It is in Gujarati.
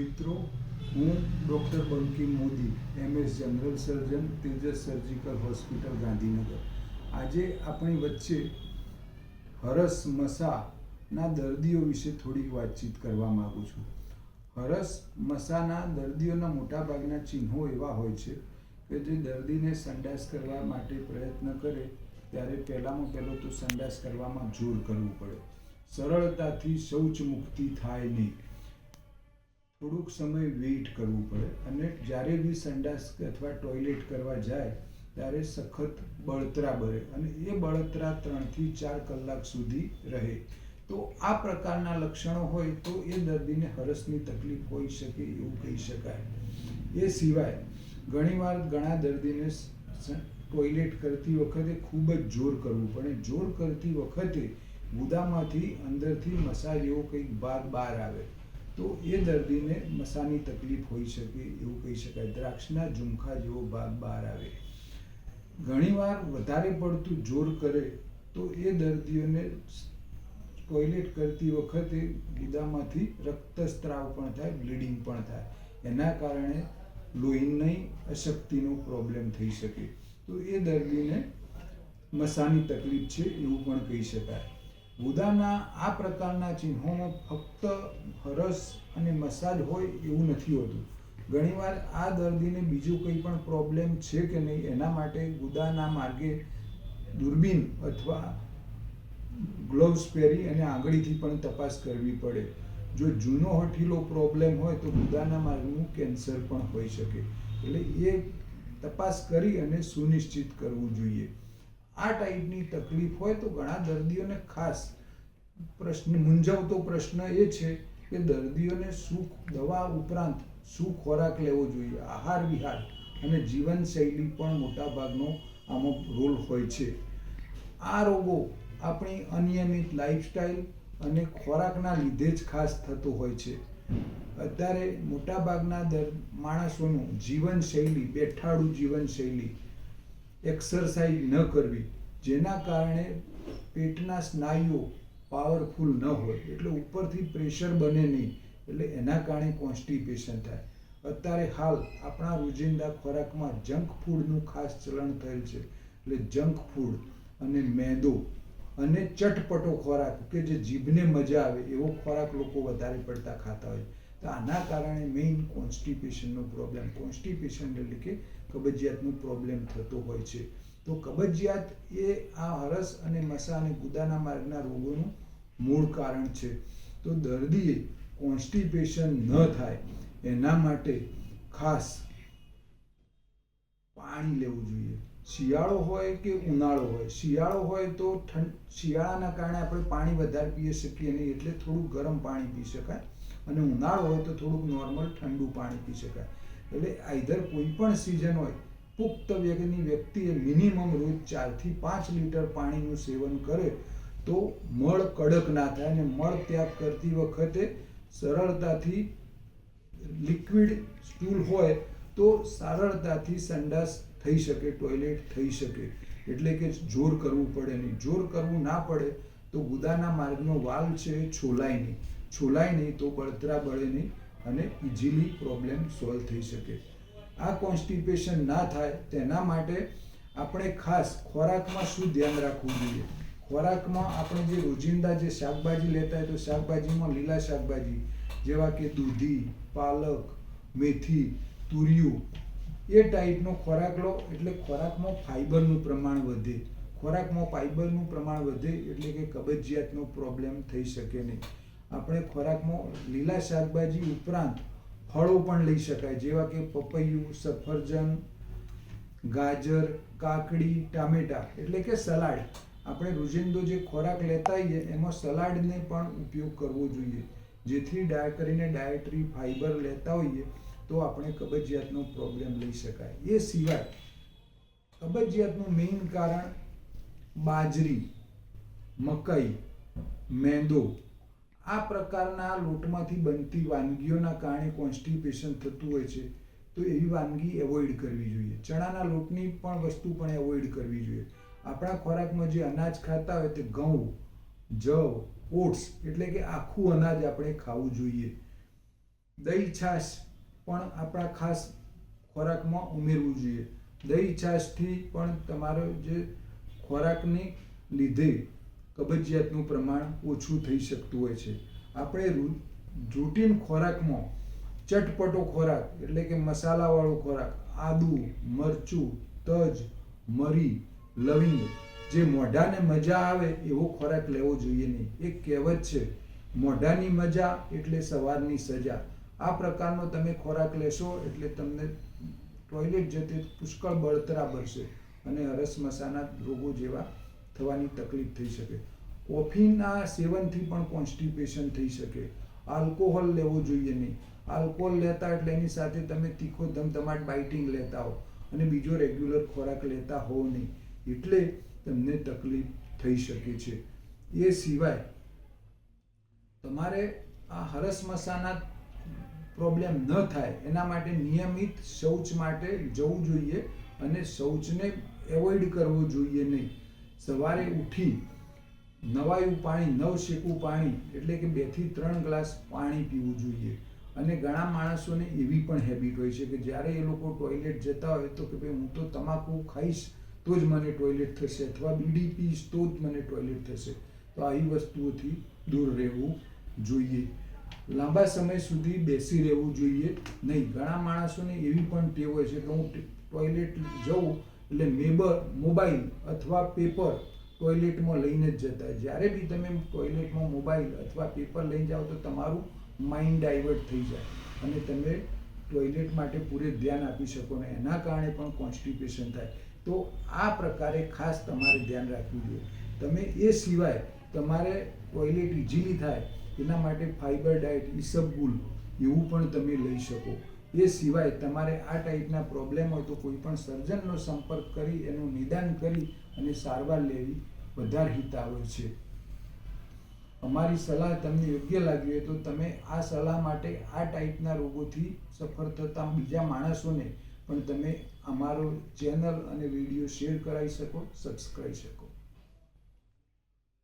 મિત્રો, હું doctor Bankim Modi, MS general surgeon, Tejas surgical hospital, Gandhinagar. આજે આપણી વચ્ચે હરસ મસાના દર્દીઓ વિશે થોડીક વાતચીત કરવા માગું છું. હરસ મસાના દર્દીઓના મોટાભાગના ચિહ્નો એવા હોય છે કે જે દર્દીને સંડાસ કરવા માટે પ્રયત્ન કરે, ત્યારે પહેલાંમાં પહેલો તો સંડાસ કરવામાં જોર કરવું પડે. સરળતાથી શૌચ મુક્તિ થાય નહીં. થોડુંક સમય વેઇટ કરવું પડે અને જ્યારે બી સંડાસ અથવા ટોયલેટ કરવા જાય, ત્યારે સખત બળતરા બળે અને એ બળતરા ત્રણથી ચાર કલાક સુધી રહે. તો આ પ્રકારના લક્ષણો હોય તો એ દર્દીને હરસની તકલીફ હોઈ શકે એવું કહી શકાય. એ સિવાય ઘણીવાર ઘણા દર્દીને ટોયલેટ કરતી વખતે ખૂબ જ જોર કરવું પડે. જોર કરતી વખતે ગુદામાંથી અંદરથી મસાજ એવો કંઈક ભાગ બહાર આવે. તો એ દર્દીને મસાની તકલીફ હોઈ શકે એવું કહી શકાય. દ્રાક્ષના ઝુમખા જેવો ભાગ બહાર આવે. ઘણીવાર વધારે પડતું જોર કરે તો એ દર્દીઓને ટોયલેટ કરતી વખતે ગુદામાંથી રક્તસ્ત્રાવ પણ થાય બ્લીડિંગ પણ થાય. એના કારણે લોહીની અશક્તિનો પ્રોબ્લેમ થઈ શકે. તો એ દર્દીને મસાની તકલીફ છે એવું પણ કહી શકાય. ગુદાના આ પ્રકારના ચિહ્નોમાં ફક્ત હરસ અને મસાજ હોય એવું નથી હોતું. ઘણીવાર આ દર્દીને બીજું કંઈ પણ પ્રોબ્લેમ છે કે નહીં એના માટે ગુદાના માર્ગે દૂરબીન અથવા ગ્લોવ્સ પહેરી અને આંગળીથી પણ તપાસ કરવી પડે. જો જૂનો હઠીલો પ્રોબ્લેમ હોય તો ગુદાના માર્ગનું કેન્સર પણ હોઈ શકે. એટલે એ તપાસ કરી અને સુનિશ્ચિત કરવું જોઈએ. આ ટાઈપની તકલીફ હોય તો ઘણા દર્દીઓને ખાસ પ્રશ્ન, મૂંઝવતો પ્રશ્ન એ છે કે દર્દીઓને શું દવા ઉપરાંત શું ખોરાક લેવો જોઈએ, આહાર વિહાર અને જીવનશૈલી પણ મોટાભાગનો આમાં રોલ હોય છે. આ રોગો આપણી અનિયમિત લાઈફસ્ટાઈલ અને ખોરાકના લીધે જ ખાસ થતો હોય છે. અત્યારે મોટાભાગના દર માણસોનું જીવનશૈલી, બેઠાડું જીવનશૈલી એક્સરસાઇઝ ન કરવી. જેના કારણે પેટના સ્નાયુઓ પાવરફુલ ન હોય. એટલે ઉપરથી પ્રેશર બને નહીં. એટલે એના કારણે કોન્સ્ટિપેશન થાય. અત્યારે હાલ આપણા રોજિંદા ખોરાકમાં જંક ફૂડનું ખાસ ચલણ થયેલ છે. એટલે જંક ફૂડ અને મેદો અને ચટપટો ખોરાક, કે જે જીભને મજા આવે એવો ખોરાક લોકો વધારે પડતા ખાતા હોય. તો આના કારણે મેઇન કોન્સ્ટિપેશનનો પ્રોબ્લેમ કોન્સ્ટિપેશન એટલે કે કબજિયાતનો પ્રોબ્લેમ થતો હોય છે. તો કબજિયાત એ આ હરસ અને મસા અને ગુદાના માર્ગના રોગોનું મૂળ કારણ છે. તો દર્દીએ કોન્સ્ટિપેશન ન થાય એના માટે ખાસ પાણી લેવું જોઈએ. શિયાળો હોય કે ઉનાળો હોય? શિયાળો હોય તો ઠંડ, શિયાળાના કારણે આપણે પાણી વધારે પી શકીએ નહીં, એટલે થોડું ગરમ પાણી પી શકાય. અને ઉનાળો હોય તો થોડુંક નોર્મલ ઠંડુ પાણી પી શકાય. એટલે આઈધર કોઈ પણ સિઝન હોય, પુખ્ત વ્યક્તિની વ્યક્તિએ મિનિમમ રોજ ચારથી પાંચ લીટર પાણીનું સેવન કરે, તો મળ કડક ના થાય અને મળ ત્યાગ કરતી વખતે સરળતાથી લિક્વિડ સ્ટૂલ હોય તો સરળતાથી સંડાસ થઈ શકે ટોયલેટ થઈ શકે. એટલે કે જોર કરવું પડે નહીં. જોર કરવું ના પડે તો ગુદાના માર્ગનો વાલ છે છોલાય નહીં છોલાય નહીં તો બળતરા બળે નહીં અને ઇઝીલી પ્રોબ્લેમ સોલ્વ થઈ શકે. આ કોન્સ્ટિપેશન ના થાય તેના માટે આપણે ખાસ ખોરાકમાં શું ધ્યાન રાખવું જોઈએ? ખોરાકમાં આપણે જે રોજિંદા જે શાકભાજી લેતા હોય તો શાકભાજીમાં લીલા શાકભાજી, જેવા કે દૂધી, પાલક, મેથી, તુરિયું, એ ટાઈપનો ખોરાક લો. એટલે ખોરાકમાં ફાઈબરનું પ્રમાણ વધે. ખોરાકમાં ફાઈબરનું પ્રમાણ વધે એટલે કે કબજિયાતનો પ્રોબ્લેમ થઈ શકે નહીં. આપણે ખોરાકમાં લીલા શાકભાજી ઉપરાંત ફળો પણ લઈ શકાય, જેવા કે પપૈયું, સફરજન, ગાજર, કાકડી, ટામેટા, એટલે કે સલાડ. આપણે રોજિંદો જે ખોરાક લેતા હોઈએ એમાં સલાડને પણ ઉપયોગ કરવો જોઈએ. જેથી ડાય કરીને ડાયટરી ફાઈબર લેતા હોઈએ, તો આપણે કબજિયાતનો પ્રોબ્લેમ લઈ શકાય. એ સિવાય કબજિયાતનું મેઇન કારણ બાજરી, મકાઈ, મેંદો આ પ્રકારના લોટમાંથી બનતી વાનગીઓના કારણે કોન્સ્ટિપેશન થતું હોય છે. તો એવી વાનગી એવોઇડ કરવી જોઈએ. ચણાના લોટની પણ વસ્તુ પણ એવોઇડ કરવી જોઈએ. આપણા ખોરાકમાં જે અનાજ ખાતા હોય તે ઘઉં, જવ, ઓટ્સ એટલે કે આખું અનાજ આપણે ખાવું જોઈએ. દહીં છાશ પણ આપણા ખાસ ખોરાકમાં ઉમેરવું જોઈએ. દહીં છાશથી પણ તમારો જે ખોરાકને લીધે કબજિયાતનું પ્રમાણ ઓછું થઈ શકતું હોય છે. આપણે રૂટીન ખોરાકમાં ચટપટો ખોરાક એટલે કે મસાલાવાળો ખોરાક, આદુ, મરચું, તજ, મરી, લવિંગ, જે મોઢાને મજા આવે એવો ખોરાક લેવો જોઈએ નહીં. એક કહેવત છે, મોઢાની મજા એટલે સવારની સજા. આ પ્રકારનો તમે ખોરાક લેશો એટલે તમને ટોયલેટ જતે પુષ્કળ બળતરા ભરશે અને અરસમસાના રોગો જેવા થવાની તકલીફ થઈ શકે. કોફીના સેવનથી પણ કોન્સ્ટિપેશન થઈ શકે. આલ્કોહોલ લેવો જોઈએ નહીં. આલ્કોહોલ લેતા એટલે એની સાથે તમે તીખો ધમધમાટ બાઇટિંગ લેતા હો અને બીજો રેગ્યુલર ખોરાક લેતા હો નહીં. એટલે તમને તકલીફ થઈ શકે છે. એ સિવાય તમારે આ હરસ મસાના પ્રોબ્લેમ ન થાય એના માટે નિયમિત શૌચ માટે જવું જોઈએ. અને શૌચને એવોઇડ કરવો જોઈએ નહીં. સવારે ઉઠી નવાયું પાણી, નવ શેકું પાણી, એટલે કે બેથી ત્રણ ગ્લાસ પાણી પીવું જોઈએ. અને ઘણા માણસોને એવી પણ હેબિટ હોય છે કે જ્યારે એ લોકો ટોયલેટ જતા હોય તો કે ભાઈ હું તો તમાકુ ખાઈશ તો જ મને ટોયલેટ થશે અથવા બીડી પીશ તો જ મને ટોયલેટ થશે. તો આવી વસ્તુઓથી દૂર રહેવું જોઈએ. લાંબા સમય સુધી બેસી રહેવું જોઈએ નહીં. ઘણા માણસોને એવી પણ ટેવ હોય છે કે હું ટોયલેટ જવું એટલે મેબર મોબાઈલ અથવા પેપર ટોયલેટમાં લઈને જ જતા જ્યારે બી તમે ટોયલેટમાં મોબાઈલ અથવા પેપર લઈને જાઓ તો તમારું માઇન્ડ ડાયવર્ટ થઈ જાય અને તમે ટોયલેટ માટે પૂરે ધ્યાન આપી શકો ને એના કારણે પણ કોન્સ્ટિપેશન થાય. તો આ પ્રકારે ખાસ તમારે ધ્યાન રાખવું જોઈએ. તમે એ સિવાય તમારે ટોયલેટ ઇઝીલી થાય, એના માટે ફાઇબર ડાયટ ઈસબગુલ એવું પણ તમે લઈ શકો. એ સિવાય તમારે આ ટાઈપના પ્રોબ્લેમ હોય તો કોઈ પણ સર્જનનો સંપર્ક કરી, એનું નિદાન કરી અને સારવાર લેવી વધારે હિતાવહ છે. અમારી સલાહ તમને યોગ્ય લાગી હોય તો તમે આ સલાહ માટે આ ટાઈપના રોગોથી સફર થતા બીજા માણસોને પણ તમે અમારો ચેનલ અને વીડિયો શેર કરાવી શકો સબસ્ક્રાઈબ શકો.